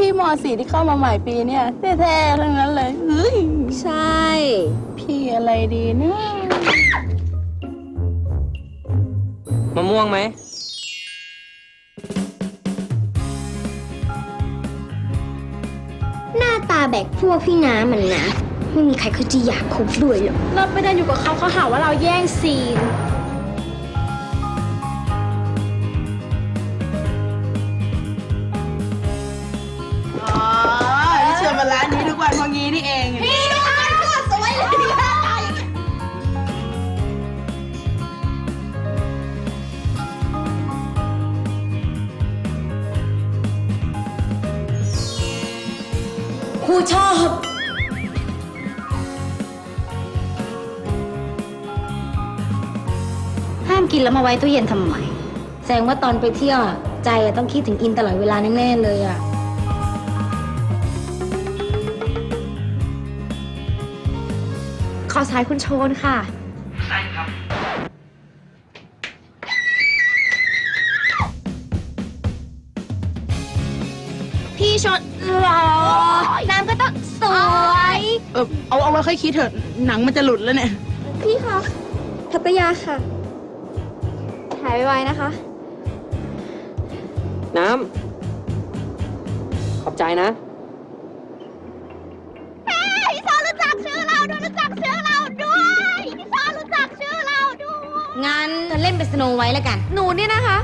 พี่มสี่ที่เข้ามาใหม่ปีเนี่ยแท้ๆทั้งนั้นเลยเฮ้ยใช่ พี่อะไรดีนะมะม่วงไหม หน้าตาแบกพวกพี่น้ำมันนะ ไม่มีใครเขาจะอยากคบด้วยหรอก เราไปเดินอยู่กับเขาเขาหาว่าเราแย่งซีนานนี้ทุกวันเพราะงี้นี่เองพี่ครูชอบห้ามกินแล้วมาไว้ตู้เย็นทำไมแสดงว่าตอนไปเที่ยวใจอะต้องคิดถึงอินตลอดเวลาแน่ๆเลยอะ ขอสายคุณโชนค่ะพี่ชนหรอน้ำก็ต้องสวย เออเอาเอาไว้ค่อยคิดเถอะ หนังมันจะหลุดแล้วเนี่ย พี่คะทัตยาค่ะ หายไวๆนะคะ น้ำ ขอบใจนะ งั้นเธอเล่นเป็นสโนไว้แล้วกัน หนูเนี่ยนะคะ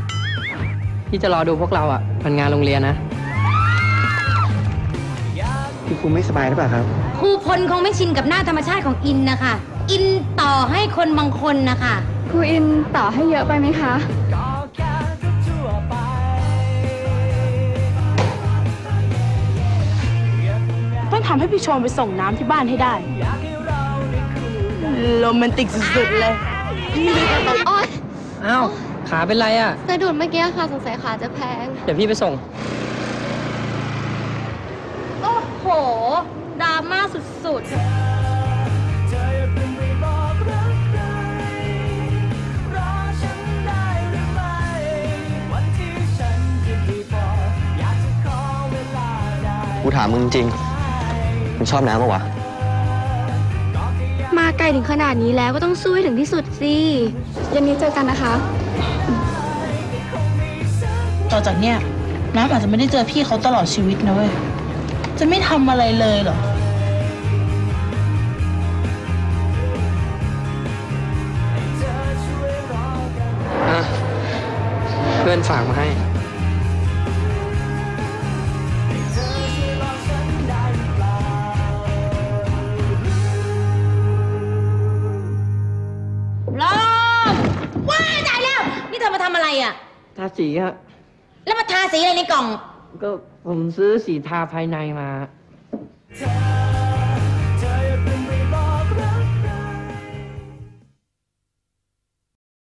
พี่จะรอดูพวกเราอะมันงานโรงเรียนนะพี่ครูไม่สบายหรือเปล่าครับ ครูพลคงไม่ชินกับหน้าธรรมชาติของอินนะคะ อินต่อให้คนบางคนนะคะครูอินต่อให้เยอะไปไหมคะ ต้องทำให้พี่ชมไปส่งน้ำที่บ้านให้ได้ โรแมนติกสุดๆเลย โอ๊ยอ้าวขาเป็นไรอะสะดุดเมื่อกี้ค่ะสงสัยขาจะแพง เดี๋ยวพี่ไปส่ง โอ้โหดราม่าสุดๆกูถามมึงจริงมึงชอบน้ำปะวะ มาไกลถึงขนาดนี้แล้วก็ต้องสู้ให้ถึงที่สุดสิเย็นนี้เจอกันนะคะ ต่อจากเนี้ยน้ำอาจจะไม่ได้เจอพี่เขาตลอดชีวิตนะเว้ย จะไม่ทำอะไรเลยเหรออะเพื่อนฝากมาให้ ทำอะไรอะ ทาสีฮะแล้วมาทาสีอะไรในกล่อง ก็ผมซื้อสีทาภายในมา